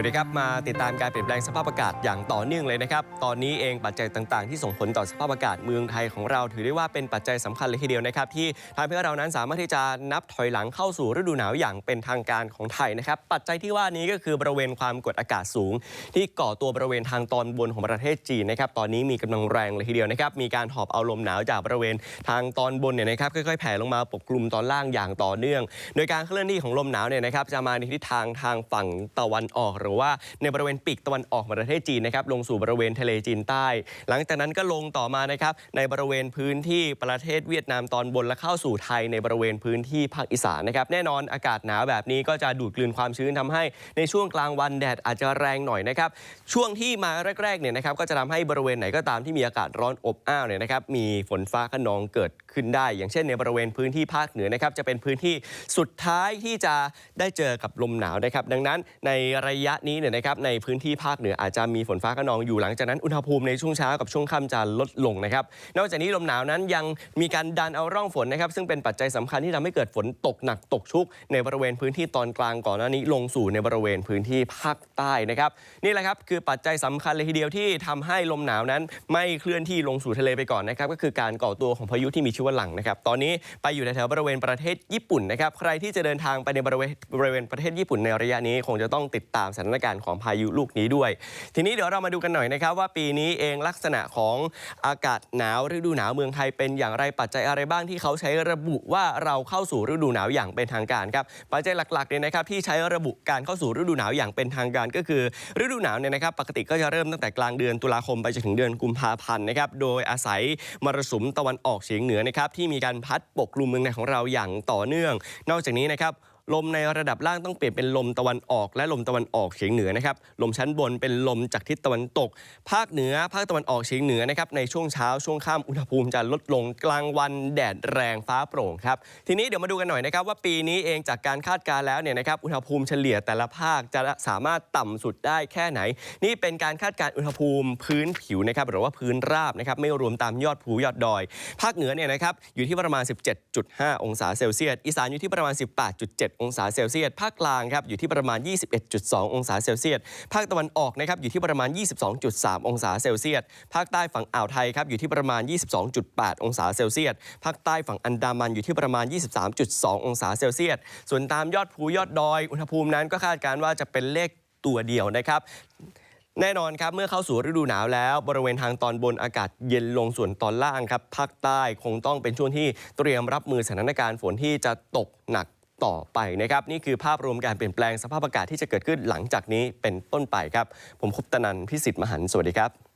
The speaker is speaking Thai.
วัสดีครับมาติดตามการเปลี่ยนแปลงสภาพอากาศอย่างต่อเนื่องเลยนะครับ ตอนนี้เองปัจจัยต่างๆ ที่ส่งผลต่อสภาพอากาศเมืองไทยของเราถือได้ว่าเป็นปัจจัยสำคัญเลยทีเดียวนะครับ ที่ทำให้เรานั้นสามารถที่จะนับถอยหลังเข้าสู่ฤดูหนาวอย่างเป็นทางการของไทยนะครับ ปัจจัยที่ว่านี้ก็คือบริเวณความกดอากาศสูง ที่ก่อตัวบริเวณทางตอนบนของประเทศจีนนะครับตอนนี้มีกำลังแรงเลยทีเดียวนะครับมีการหอบเอาลมหนาวจากบริเวณทางตอนบนเนี่ยนะครับค่อยๆแผ่ลงมาปกคลุมตอนล่างอย่างต่อเนื่อง โดยการเคลื่อนที่ของลมหนาวเนี่ยนะครับจะมาในทิศทางทางฝั่งตะวันออกหรือว่าในบริเวณปีกตะวันออกของประเทศจีนนะครับลงสู่บริเวณทะเลจีนใต้ หลังจากนั้นก็ลงต่อมานะครับในบริเวณพื้นที่ประเทศเวียดนามตอนบนและเข้าสู่ไทยในบริเวณพื้นที่ภาคอีสานนะครับแน่นอนอากาศหนาวแบบนี้ก็จะดูดกลืนความชื้นทำให้ในช่วงกลางวันแดดอาจจะแรงหน่อยนะครับช่วงที่มาแรกๆเนี่ยนะครับก็จะทำให้บริเวณไหนก็ตามที่มีอากาศร้อนอบอ้าวเนี่ยนะครับมีฝนฟ้าขนองเกิดขึ้นได้ อย่างเช่นในบริเวณพื้นที่ภาคเหนือนะครับจะเป็นพื้นที่สุดท้ายที่จะได้เจอกับลมหนาวนะครับดังนั้นในระยะนี้เนี่ยนะครับในพื้นที่ภาคเหนืออาจจะมีฝนฟ้าขนองอยู่หลังจากนั้นอุณหภูมิในช่วงเช้ากับช่วงค่ำจะลดลงนะครับนอกจากนี้ลมหนาวนั้นยังมีการดันเอาร่องฝนนะครับซึ่งเป็นปัจจัยสำคัญที่ทำให้เกิดฝนตกหนักตกชุกในบริเวณพื้นที่ตอนกลางก่อนหน้านี้ลงสู่ในบริเวณพื้นที่ภาคใต้นะครับนี่แหละครับคือปัจจัยสำคัญเลยทีเดียวที่ทำให้ลมหนาวนั้นไม่เคลื่อนที่ลงสู่ทะเลไปก่อนนะครับก็คือการก่อตัวของพายุที่มีชื่อว่าหลังนะครับตอนนี้ไปอยู่แถวบริเวณประเทศญี่ปุ่นนะครับใครที่จะเดินทางไปในบริเวณบริเวณประเทศญี่ปุ่นในระยะนี้คงจะต้องติดตามสถานการณ์ของพายุลูกนี้ด้วยทีนี้เดี๋ยวเรามาดูกันหน่อยนะครับว่าปีนี้เองลักษณะของอากาศหนาวฤดูหนาวเมืองไทยเป็นอย่างไรปัจจัยอะไรบ้างที่เขาใช้ระบุว่าเราเข้าสู่ฤดูหนาวอย่างเป็นทางการครับปัจจัยหลักๆเนี่ยนะครับที่ใช้ระบุการเข้าสู่ฤดูหนาวอย่างเป็นทางการก็คือ ฤดูหนาวเนี่ยนะครับปกติก็จะเริ่มตั้งแต่กลางเดือนตุลาคมไปจนถึงเดือนกุมภาพันธ์นะครับโดยอาศัยมรสุมตะวันออกเฉียงเหนือนะครับที่มีการพัดปกคลุมเมืองในของเราอย่างต่อเนื่อง นอกจากนี้นะครับ ลมในระดับล่างต้องเปลี่ยนเป็นลมตะวันออกและลมตะวันออกเฉียงเหนือนะครับลมชั้นบนเป็นลมจากทิศตะวันตก ภาคเหนือภาคตะวันออกเฉียงเหนือนะครับในช่วงเช้าช่วงค่ำอุณหภูมิจะลดลงกลางวันแดดแรงฟ้าโปร่งครับทีนี้เดี๋ยวมาดูกันหน่อยนะครับว่าปีนี้เองจากการคาดการณ์แล้วเนี่ยนะครับอุณหภูมิเฉลี่ยแต่ละภาคจะสามารถต่ำสุดได้แค่ไหน นี่เป็นการคาดการณ์อุณหภูมิพื้นผิวนะครับหรือว่าพื้นราบนะครับไม่รวมตามยอดภูยอดดอย ภาคเหนือเนี่ยนะครับอยู่ที่ประมาณ 17.5 องศาเซลเซียสอีสานอยู่ที่ประมาณ 18.7องศาเซลเซียสภาคกลางครับอยู่ที่ประมาณ 21.2 องศาเซลเซียสภาคตะวันออกนะครับอยู่ที่ประมาณ 22.3 องศาเซลเซียสภาคใต้ฝั่งอ่าวไทยครับอยู่ที่ประมาณ 22.8 องศาเซลเซียสภาคใต้ฝั่งอันดามันอยู่ที่ประมาณ 23.2 องศาเซลเซียสส่วนตามยอดภูยอดดอยอุณหภูมินั้นก็คาดการณ์ว่าจะเป็นเลขตัวเดียวนะครับแน่นอนครับเมื่อเข้าสู่ฤดูหนาวแล้ว บริเวณทางตอนบนอากาศเย็นลงส่วนตอนล่างครับภาคใต้คงต้องเป็นช่วงที่เตรียมรับมือสถานการณ์ฝนที่จะตกหนัก ต่อไปนะครับนี่คือภาพรวมการเปลี่ยนแปลงสภาพอากาศที่จะเกิดขึ้นหลังจากนี้เป็นต้นไปครับผมคุปตนันท์พิสิทธิ์มหันฯสวัสดีครับ